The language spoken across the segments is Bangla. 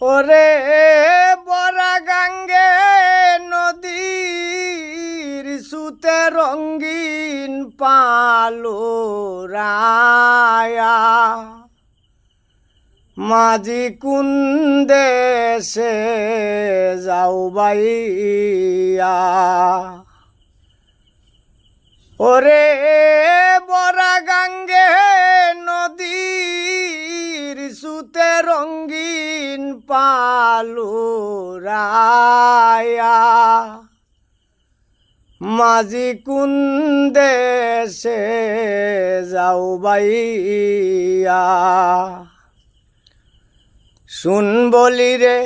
ওরে বরা গাঙ্গে নদীর সুতে রঙ্গিন পালো রায়া মাঝি কুন্দে সে যাও বাইয়া ওরে বরা গাঙ্গে নদীর সুতে রঙ্গিন পালু রায়া মাঝি কুন্দে সে যাও বাইয়া শুন বলি রে,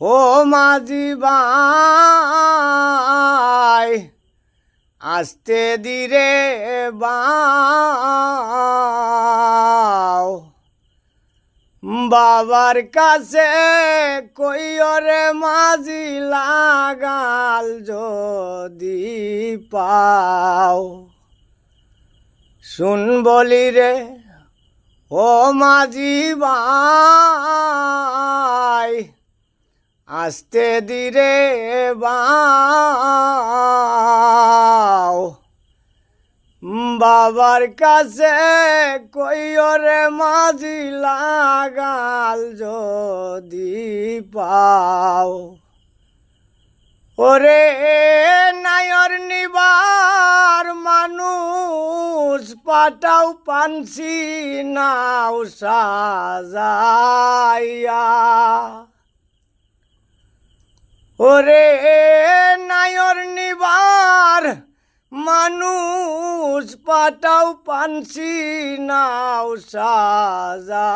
ও মাঝি বাই আস্তে ধীরে বাও। বাবার কাছে কইরে মাঝি লাগাল যদি পাও। শুন বলি রে, ও মাঝি ভাই, আস্তে ধীরে বাও। বাবার কাছে কইরে মাঝি লাগাল যদি পাও। ওরে নায়র নিবার মানুষ পাটাও পানসি নাও সাজাইয়া। ওরে নায়র নিবার মানুষ পাটাও পানসি নাও সাজাইয়া।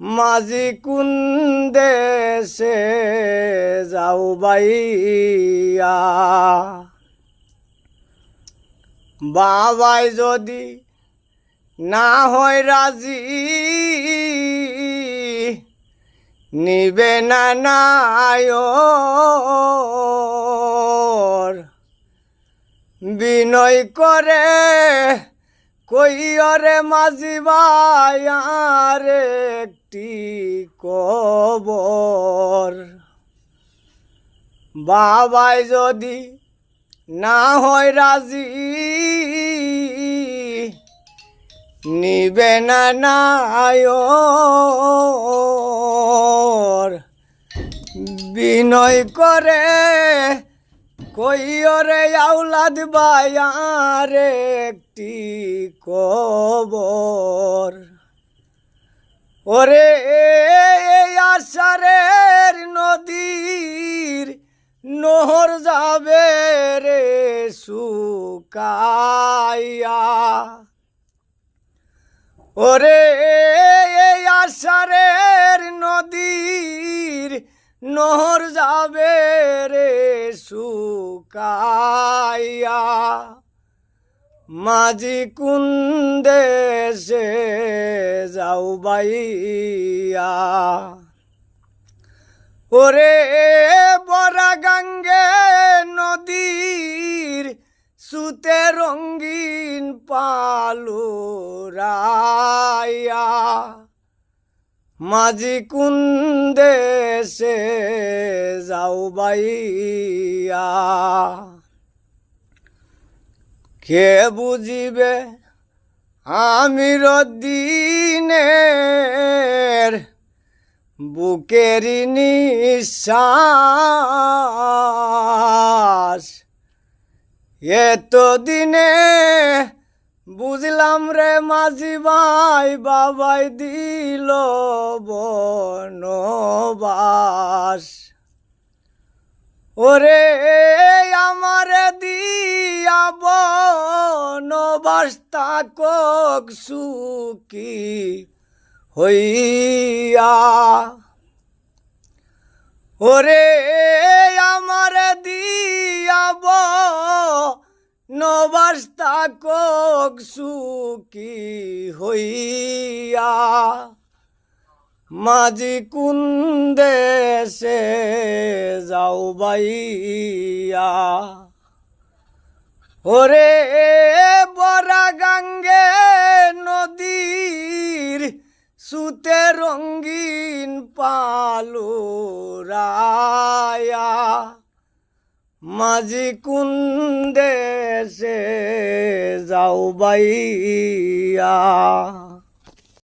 মাঝি কুন্দে সে যাও বাইয়া? বাবাই যদি না হয় রাজি নিবে না নায়র। বিনয় করে কইরে মাঝি ভাইয়ার একটি কবর। বাবাই যদি না হয় রাজি, নিবে না নায়র। বিনয় করে কইরে আউলাদ বায়ার একটি কবর? ওরে আষাঢ়ের নদীর নহর যাবে রে সুকাইয়া ওরে আষাঢ়ের নদীর নহর সুকাইয়া মাঝি কুন্দে সে যাও বাইয়া? ওরে বরা গাঙ্গে নদীর সুতে রঙ্গিন পালু রায়া মাঝি কুন্দে সে যাও বাইয়া কে বুঝিবে আমির দিনের বুকের নিঃশ্বাস? এত দিনে বুঝলাম রে মাঝি ভাই, বাবাই দিল বনবাস ওরে, আমার দিয়া বনবাস তাকক সুখী হইয়া। ওরে, আমার দিয়াব নবাস্তা কক সুখী হইয়া। মাঝি কুন্দে সে যাও বাইয়া ওরে বরা গাঙ্গে নদীর সুতে রঙ্গিন পালু রায়া মাঝি কুন্দে সে যাও বাইয়া